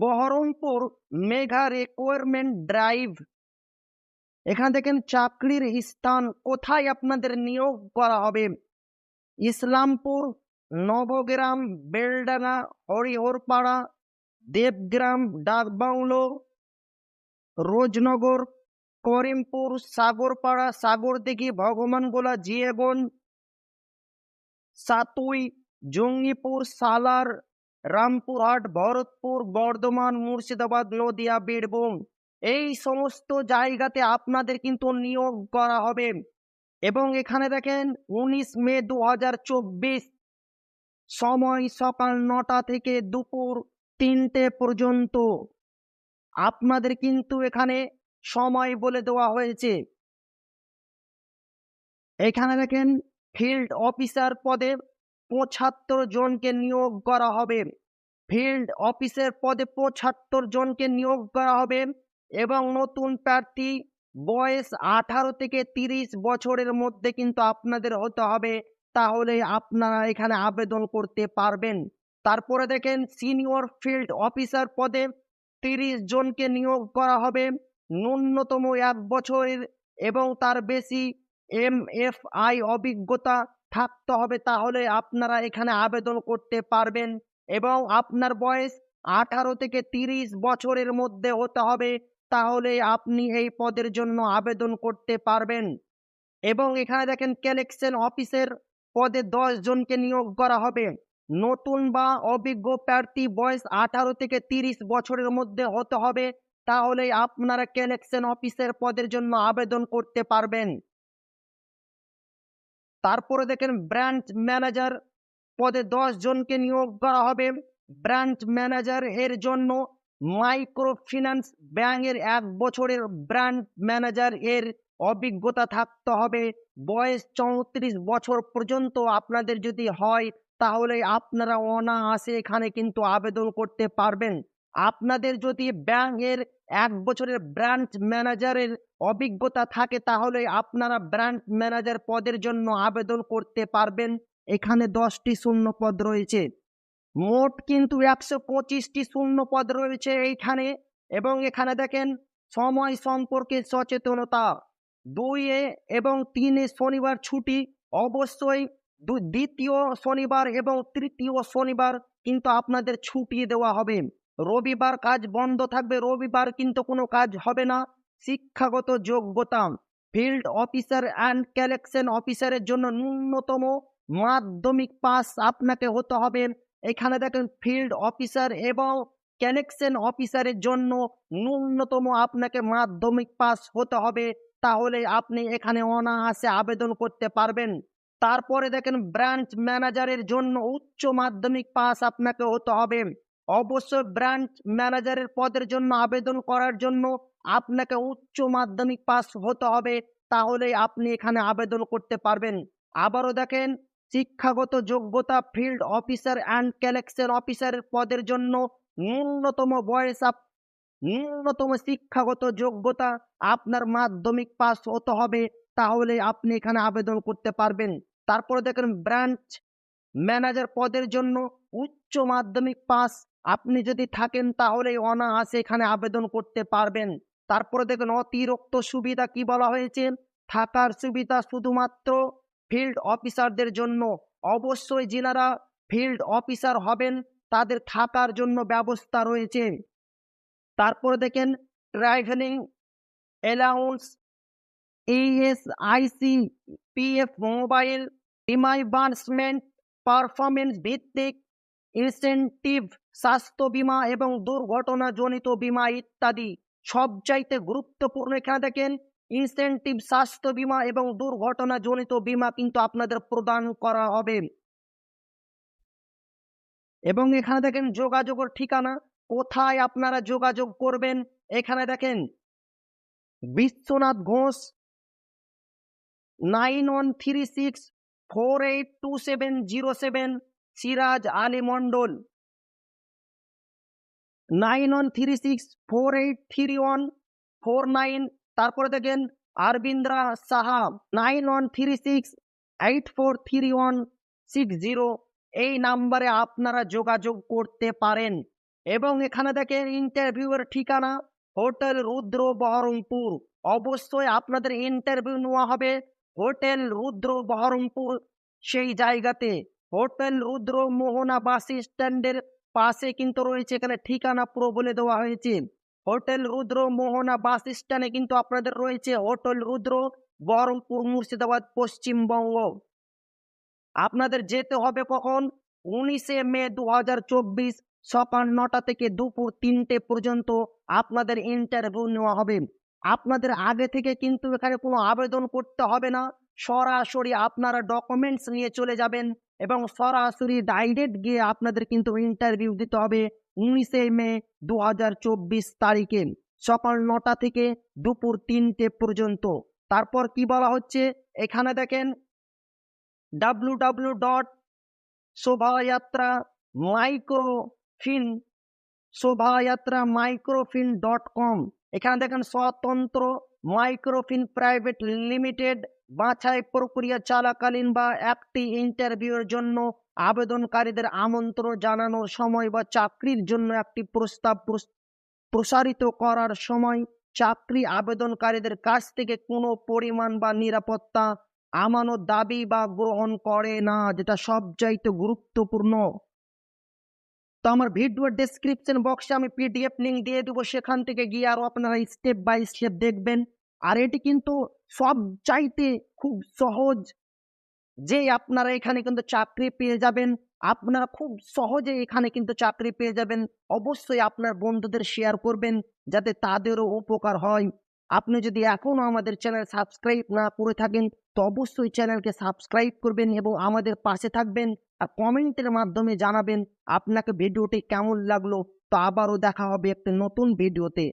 Baharampur Megha requirement drive. এখানে দেখেন চাকরির স্থান কোথায় আপনাদের নিয়োগ করা হবে? ইসলামপুর, নবগ্রাম, বেলডাঙ্গা, হরিহরপাড়া, দেবগ্রাম ডাকবাংলো রোজনগর, করিমপুর, সাগরপাড়া, সাগরদিঘি, ভগবানগোলা, জিয়েগঞ্জ, সাতুই, জঙ্গিপুর, সালার রামপুরহাট ভরতপুর, বর্ধমান, মুর্শিদাবাদ, নদিয়া, বীরভূম, এই সমস্ত জায়গাতে আপনাদের কিন্তু নিয়োগ করা হবে। এবং এখানে দেখেন, উনিশ মে দু সময় সকাল নটা থেকে দুপুর তিনটে পর্যন্ত আপনাদের কিন্তু এখানে সময় বলে দেওয়া হয়েছে। এখানে দেখেন, ফিল্ড অফিসার পদে পঁচাত্তর জনকে নিয়োগ করা হবে। ফিল্ড অফিসের পদে পঁচাত্তর জনকে নিয়োগ করা হবে এবং নতুন প্রার্থী বয়স আঠারো থেকে তিরিশ বছরের মধ্যে কিন্তু আপনাদের হতে হবে। তাহলে আপনারা এখানে আবেদন করতে পারবেন। তারপরে দেখেন, সিনিয়র ফিল্ড অফিসার পদে তিরিশ জনকে নিয়োগ করা হবে। ন্যূনতম এক বছরের এবং তার বেশি এম এফ আই অভিজ্ঞতা থাকতে হবে তাহলে আপনারা এখানে আবেদন করতে পারবেন এবং আপনার বয়স আঠারো থেকে তিরিশ বছরের মধ্যে হতে হবে তাহলে আপনি এই পদের জন্য আবেদন করতে পারবেন। এবং এখানে দেখেন কালেকশন অফিসের পদে দশ জনকে নিয়োগ করা হবে। নতুন বা অভিজ্ঞ প্রার্থী বয়স আঠারো থেকে তিরিশ বছরের মধ্যে হতে হবে তাহলে আপনারা কালেকশন অফিসের পদের জন্য আবেদন করতে পারবেন। তারপরে দেখেন ব্রাঞ্চ ম্যানেজার পদে দশ জনকে নিয়োগ করা হবে। ব্রাঞ্চ ম্যানেজার এর জন্য মাইক্রো ফিন্যান্স ব্যাংকের এক বছরের ব্রাঞ্চ ম্যানেজার এর অভিজ্ঞতা থাকতে হবে। বয়স চৌত্রিশ বছর পর্যন্ত আপনাদের যদি হয়, তাহলে আপনারা অনায়াসে এখানে কিন্তু আবেদন করতে পারবেন। আপনাদের যদি ব্যাংকের এক বছরের ব্রাঞ্চ ম্যানেজারের অভিজ্ঞতা থাকে, তাহলে আপনারা ব্রাঞ্চ ম্যানেজার পদের জন্য আবেদন করতে পারবেন। এখানে দশটি শূন্য পদ রয়েছে। মোট কিন্তু একশো পঁচিশটি শূন্য পদ রয়েছে এইখানে। এবং এখানে দেখেন, সময় সম্পর্কে সচেতনতা। দুইয়ে এবং তিনে শনিবার ছুটি। অবশ্যই দ্বিতীয় শনিবার এবং তৃতীয় শনিবার কিন্তু আপনাদের ছুটি দেওয়া হবে। রবিবার কাজ বন্ধ থাকবে, রবিবার কিন্তু কোনো কাজ হবে না। শিক্ষাগত যোগ্যতা ফিল্ড অফিসার অ্যান্ড কালেকশন অফিসারের জন্য ন্যূনতম মাধ্যমিক পাস আপনাকে হতে হবে। এখানে দেখেন ফিল্ড অফিসার এবং কালেকশন অফিসারের জন্য ন্যূনতম আপনাকে মাধ্যমিক পাস হতে হবে। তাহলে আপনি এখানে অনায়াসে আবেদন করতে পারবেন। তারপরে দেখেন ব্রাঞ্চ ম্যানেজারের জন্য উচ্চ মাধ্যমিক পাস আপনাকে হতে হবে। অবশ্যই ব্রাঞ্চ ম্যানেজারের পদের জন্য আবেদন করার জন্য আপনাকে উচ্চ মাধ্যমিক পাস হতে হবে তাহলে আপনি এখানে আবেদন করতে পারবেন। আবারও দেখেন, শিক্ষাগত যোগ্যতা ফিল্ড অফিসার অ্যান্ড কালেকশন অফিসারের পদের জন্য ন্যূনতম বয়স আপ, ন্যূনতম শিক্ষাগত যোগ্যতা আপনার মাধ্যমিক পাস হতে হবে তাহলে আপনি এখানে আবেদন করতে পারবেন। তারপরে দেখেন, ব্রাঞ্চ ম্যানেজার পদের জন্য উচ্চ মাধ্যমিক পাস আপনি যদি থাকেন তাহলে অনায়াসে এখানে আবেদন করতে পারবেন। তারপরে দেখুন, অতিরিক্ত সুবিধা কি বলা হয়েছে? থাকার সুবিধা শুধুমাত্র ফিল্ড অফিসারদের জন্য। অবশ্যই যিনারা ফিল্ড অফিসার হবেন, তাদের থাকার জন্য ব্যবস্থা রয়েছে। তারপরে দেখেন travelling allowance ESIC PF mobile reimbursement performance ভিত্তিক ইনসেন্টিভ স্বাস্থ্য বীমা এবং দুর্ঘটনাজনিত বীমা ইত্যাদি সবচাইতে গুরুত্বপূর্ণ। এখানে দেখেন ইনসেন্টিভ স্বাস্থ্য বীমা এবং দুর্ঘটনাজনিত বীমা কিন্তু আপনাদের প্রদান করা হবে। এবং এখানে দেখেন, যোগাযোগের ঠিকানা, কোথায় আপনারা যোগাযোগ করবেন? এখানে দেখেন, Biswanath Ghosh nine one three six four eight two seven zero seven Siraj Ali Mondal. Nine one three six four eight three one four nine, তারপরে দেখেন Arbindra Saha. Nine one three six eight four three one six zero, এই নাম্বারে আপনারা যোগাযোগ করতে পারেন। এবং এখানে দেখেন ইন্টারভিউয়ের ঠিকানা, হোটেল রুদ্র বহরমপুর অবশ্যই আপনাদের ইন্টারভিউ নেওয়া হবে হোটেল রুদ্র বহরমপুর সেই জায়গাতে। হোটেল রুদ্র মোহনা বাস স্ট্যান্ডের পাশে কিন্তু রয়েছে। এখানে ঠিকানা পুরো বলে দেওয়া হয়েছে। হোটেল রুদ্র মোহনা বাস স্ট্যান্ডে কিন্তু আপনাদের রয়েছে হোটেল রুদ্র, বহরমপুর, মুর্শিদাবাদ, পশ্চিমবঙ্গ। আপনাদের যেতে হবে কখন? উনিশে মে দু হাজার চব্বিশ সকাল নটা থেকে দুপুর তিনটে পর্যন্ত আপনাদের ইন্টারভিউ নেওয়া হবে। আপনাদের আগে থেকে কিন্তু এখানে কোনো আবেদন করতে হবে না। সরাসরি আপনারা ডকুমেন্টস নিয়ে চলে যাবেন এবং সরাসরি ডাইরেক্ট গিয়ে আপনাদের কিন্তু ইন্টারভিউ দিতে হবে উনিশে মে দু হাজার চব্বিশ তারিখে সকাল নটা থেকে দুপুর তিনটে পর্যন্ত। তারপর কি বলা হচ্ছে? এখানে দেখেন ডাব্লু ডাব্লু ডট শোভাযাত্রা মাইক্রোফিন শোভাযাত্রা মাইক্রোফিন ডট কম এখানে দেখেন স্বতন্ত্র মাইক্রোফিন প্রাইভেট লিমিটেড বাছাই প্রক্রিয়া চলাকালীন বা একটি ইন্টারভিউয়ের জন্য আবেদনকারীদের আমন্ত্রণ জানানোর সময় বা চাকরির জন্য একটি প্রস্তাব প্রস- প্রসারিত করার সময় চাকরি আবেদনকারীদের কাছ থেকে কোনো পরিমাণ বা নিরাপত্তা আমানত দাবি বা গ্রহণ করে না, যেটা সবচাইতে গুরুত্বপূর্ণ। তো আমার ভিডিওর ডেসক্রিপশন বক্সে আমি পিডিএফ লিঙ্ক দিয়ে দেবো, সেখান থেকে গিয়ে আরও আপনারা স্টেপ বাই স্টেপ দেখবেন। আর এটি কিন্তু সব চাইতে খুব সহজ। যে আপনারা এখানে কিন্তু চাকরি পেয়ে যাবেন, আপনারা খুব সহজে এখানে কিন্তু চাকরি পেয়ে যাবেন। অবশ্যই আপনার বন্ধুদের শেয়ার করবেন যাতে তাদেরও উপকার হয়। আপনি যদি এখনও আমাদের চ্যানেল সাবস্ক্রাইব না করে থাকেন, তো অবশ্যই চ্যানেলকে সাবস্ক্রাইব করবেন এবং আমাদের পাশে থাকবেন আর কমেন্টের মাধ্যমে জানাবেন আপনাকে ভিডিওটি কেমন লাগল। তো আবারও দেখা হবে একটি নতুন ভিডিওতে